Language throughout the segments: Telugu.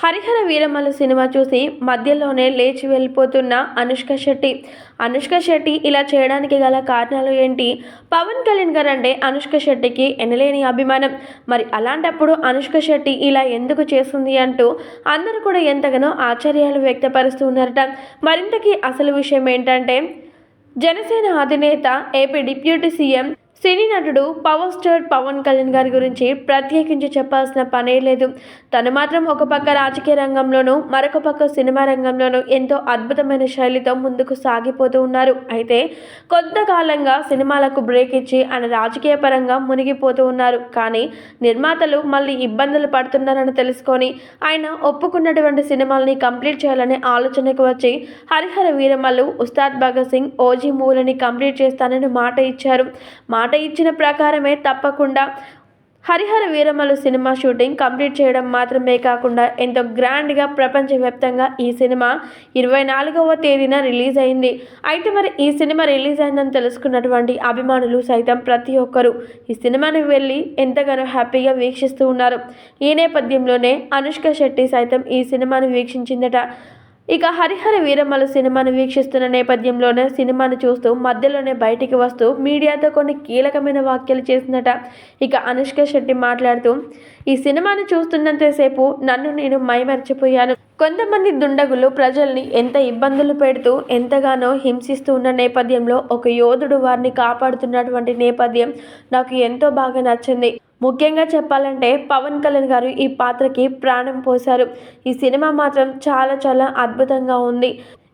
హరిహర వీరమల్ల సినిమా చూసి మధ్యలోనే లేచి వెళ్ళిపోతున్న అనుష్క శెట్టి. అనుష్క శెట్టి ఇలా చేయడానికి గల కారణాలు ఏంటి? పవన్ కళ్యాణ్ గారు అంటే అనుష్క శెట్టికి ఎనలేని అభిమానం. మరి అలాంటప్పుడు అనుష్క శెట్టి ఇలా ఎందుకు చేస్తుంది అంటూ అందరూ కూడా ఎంతగానో ఆశ్చర్యాలు వ్యక్తపరుస్తూ ఉన్నారట. మరింతకీ అసలు విషయం ఏంటంటే జనసేన అధినేత ఏపీ డిప్యూటీ సీఎం సినీ నటుడు పవర్ స్టార్ పవన్ కళ్యాణ్ గారి గురించి ప్రత్యేకించి చెప్పాల్సిన పనే లేదు. తను మాత్రం ఒక పక్క రాజకీయ రంగంలోనూ మరొక పక్క సినిమా రంగంలోనూ ఎంతో అద్భుతమైన శైలితో ముందుకు సాగిపోతూ ఉన్నారు. అయితే కొంతకాలంగా సినిమాలకు బ్రేక్ ఇచ్చి ఆయన రాజకీయ పరంగా మునిగిపోతూ ఉన్నారు. కానీ నిర్మాతలు మళ్ళీ ఇబ్బందులు పడుతున్నారని తెలుసుకొని ఆయన ఒప్పుకున్నటువంటి సినిమాల్ని కంప్లీట్ చేయాలనే ఆలోచనకు వచ్చి హరిహర వీరమల్లు ఉస్తాద్ భగత్ సింగ్ ఓజీ మూలని కంప్లీట్ చేస్తానని మాట ఇచ్చారు. మాట ఇచ్చిన ప్రకారమే తప్పకుండా Harihara Veeramallu cinema shooting complete చేయడం మాత్రమే కాకుండా ఎంతో గ్రాండ్గా ప్రపంచవ్యాప్తంగా ఈ సినిమా ఇరవై నాలుగవ తేదీన రిలీజ్ అయింది. అయితే మరి ఈ సినిమా రిలీజ్ అయిందని తెలుసుకున్నటువంటి అభిమానులు సైతం ప్రతి ఒక్కరూ ఈ సినిమాని వెళ్ళి ఎంతగానో హ్యాపీగా వీక్షిస్తూ ఉన్నారు. ఈ నేపథ్యంలోనే అనుష్క శెట్టి సైతం ఈ సినిమాను వీక్షించిందట. ఇక హరిహర వీరమ్మల సినిమాను వీక్షిస్తున్న నేపథ్యంలోనే సినిమాను చూస్తూ మధ్యలోనే బయటికి వస్తూ మీడియాతో కొన్ని కీలకమైన వ్యాఖ్యలు చేసిందట. ఇక అనుష్క శెట్టి మాట్లాడుతూ ఈ సినిమాను చూస్తున్నంతసేపు నన్ను నేను మైమర్చిపోయాను. కొంతమంది దుండగులు ప్రజల్ని ఎంత ఇబ్బందులు పెడుతూ ఎంతగానో హింసిస్తూ ఉన్న నేపథ్యంలో ఒక యోధుడు వారిని కాపాడుతున్నటువంటి నేపథ్యం నాకు ఎంతో బాగా నచ్చింది. ముఖ్యంగా చెప్పాలంటే పవన్ కళ్యాణ్ గారు ఈ పాత్రకి ప్రాణం పోశారు. ఈ సినిమా మాత్రం చాలా చాలా అద్భుతంగా ఉంది.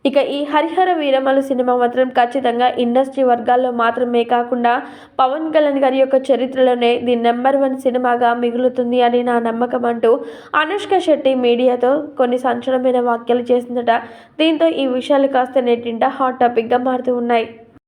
ఇక ఈ హరిహర వీరమలు సినిమా మాత్రం ఖచ్చితంగా ఇండస్ట్రీ వర్గాల్లో మాత్రమే కాకుండా పవన్ కళ్యాణ్ గారి యొక్క చరిత్రలోనే ది నెంబర్ వన్ సినిమాగా మిగులుతుంది అని నా నమ్మకం అంటూ అనుష్క శెట్టి మీడియాతో కొన్ని సంచలనమైన వ్యాఖ్యలు చేసిందట. దీంతో ఈ విషయాలు కాస్త నెట్టింట హాట్ టాపిక్గా మారుతూ ఉన్నాయి.